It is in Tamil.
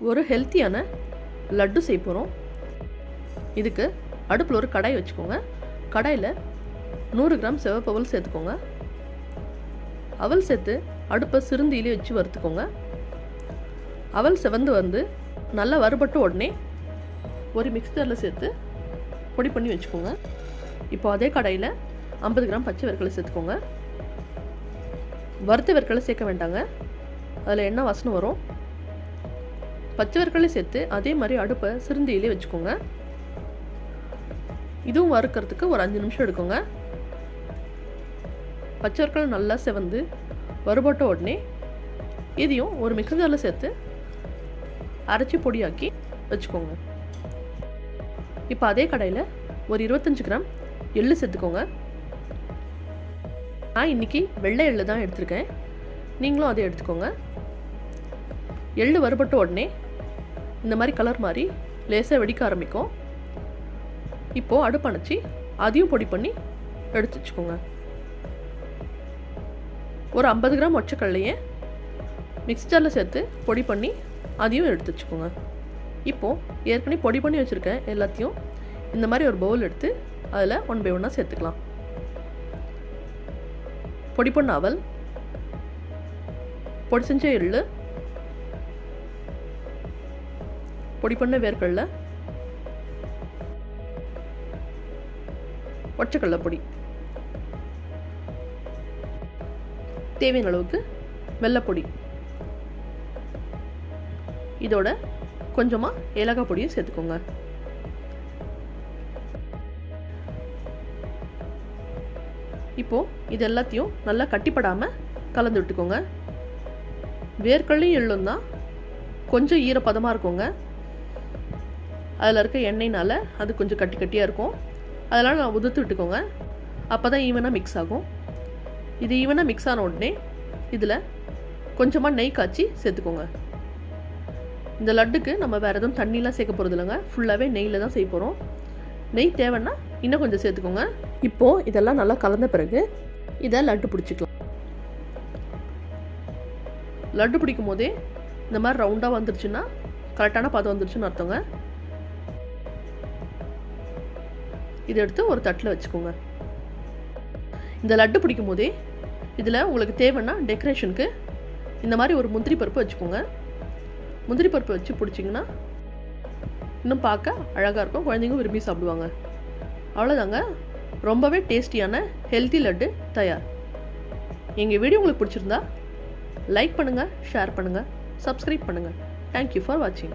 ஒரு ஹெல்த்தியான லட்டு செய்ய போகிறோம் இதுக்கு அடுப்பில் ஒரு கடாய் வச்சுக்கோங்க. கடாயில் நூறு கிராம் சிவப்பு சேர்த்துக்கோங்க. அவல் சேர்த்து அடுப்பை சிறுந்தியிலே வச்சு வறுத்துக்கோங்க. அவல் செவந்து வந்து நல்லா வறுபட்ட உடனே ஒரு மிக்சரில் சேர்த்து பொடி பண்ணி வச்சுக்கோங்க. இப்போ அதே கடையில் ஐம்பது கிராம் பச்சை வெற்களை சேர்த்துக்கோங்க. வறுத்த வெற்களை சேர்க்க வேண்டாங்க. அதில் என்ன வாசனை வரும். பச்சை வெற்களை சேர்த்து அதே மாதிரி அடுப்பை சிறுந்தியிலே வச்சுக்கோங்க. இதுவும் வறுக்கிறதுக்கு ஒரு அஞ்சு நிமிஷம் எடுக்குங்க. பச்சை வெற்களை நல்லா செவந்து வறுபட்ட உடனே இதையும் ஒரு மிக்சர் ஜாரில் சேர்த்து அரைச்சி பொடியாக்கி வச்சுக்கோங்க. இப்போ அதே கடையில் ஒரு இருபத்தஞ்சி கிராம் எள்ளு சேர்த்துக்கோங்க. நான் இன்றைக்கி வெள்ளை எள்ளு தான் எடுத்திருக்கேன். நீங்களும் அதை எடுத்துக்கோங்க. எள்ளு வறுபட்ட உடனே இந்த மாதிரி கலர் மாதிரி லேசாக வெடிக்க ஆரம்பிக்கும். இப்போது அடுப்பு அணைச்சி அதையும் பொடி பண்ணி எடுத்து வச்சுக்கோங்க. ஒரு ஐம்பது கிராம் ஒச்சக்கடலையை மிக்சரில் சேர்த்து பொடி பண்ணி அதையும் எடுத்து வச்சுக்கோங்க. இப்போது ஏற்கனவே பொடி பண்ணி வச்சுருக்கேன் எல்லாத்தையும் இந்த மாதிரி ஒரு பவுல் எடுத்து அதில் ஒன் பை ஒன்னாக சேர்த்துக்கலாம். பொடி பண்ண அவல் பொடி செஞ்ச எள்ளு பொடி பண்ண வேர்க்கடலை ஒச்சக்கடலை பொடி தேவையான அளவுக்கு வெள்ளைப்பொடி. இதோட கொஞ்சமாக ஏலக்காய் பொடியும் சேர்த்துக்கோங்க. இப்போது இது எல்லாத்தையும் நல்லா கட்டிப்படாமல் கலந்து விட்டுக்கோங்க. வேர்க்கடலையும் எள்ளும் தான் கொஞ்சம் ஈரப்பதமாக இருக்குங்க. அதில் இருக்க எண்ணெய்னால் அது கொஞ்சம் கட்டி கட்டியாக இருக்கும். அதெல்லாம் நான் உதுத்து விட்டுக்கோங்க. அப்போ தான் ஈவனாக மிக்ஸ் ஆகும். இது ஈவனாக மிக்ஸ் ஆன உடனே இதில் கொஞ்சமாக நெய் காய்ச்சி சேர்த்துக்கோங்க. இந்த லட்டுக்கு நம்ம வேறு எதுவும் தண்ணிலாம் சேர்க்க போகிறது இல்லைங்க. ஃபுல்லாகவே நெய்யில் தான் செய்ய போகிறோம் நெய் தேவைன்னா இன்னும் கொஞ்சம் சேர்த்துக்கோங்க. இப்போது இதெல்லாம் நல்லா கலந்த பிறகு இதை லட்டு பிடிச்சிக்கலாம். லட்டு பிடிக்கும் போதே இந்த மாதிரி ரவுண்டாக வந்துருச்சுன்னா கரெக்டான பதம் வந்துருச்சுன்னு அர்த்தங்க. இதை எடுத்து ஒரு தட்டில் வச்சுக்கோங்க. இந்த லட்டு பிடிக்கும் போதே இதில் உங்களுக்கு தேவைன்னா டெக்கரேஷனுக்கு இந்த மாதிரி ஒரு முந்திரி பருப்பு வச்சுக்கோங்க. முந்திரி பருப்பு வச்சு பிடிச்சிங்கன்னா இன்னும் பார்க்க அழகாக இருக்கும். குழந்தைங்க விரும்பி சாப்பிடுவாங்க. அவ்வளோதாங்க ரொம்பவே டேஸ்டியான ஹெல்த்தி லட்டு தயார். எங்கள் வீடியோ உங்களுக்கு பிடிச்சிருந்தா லைக் பண்ணுங்கள் ஷேர் பண்ணுங்கள் சப்ஸ்கிரைப் பண்ணுங்கள் தேங்க்யூ ஃபார் வாட்சிங்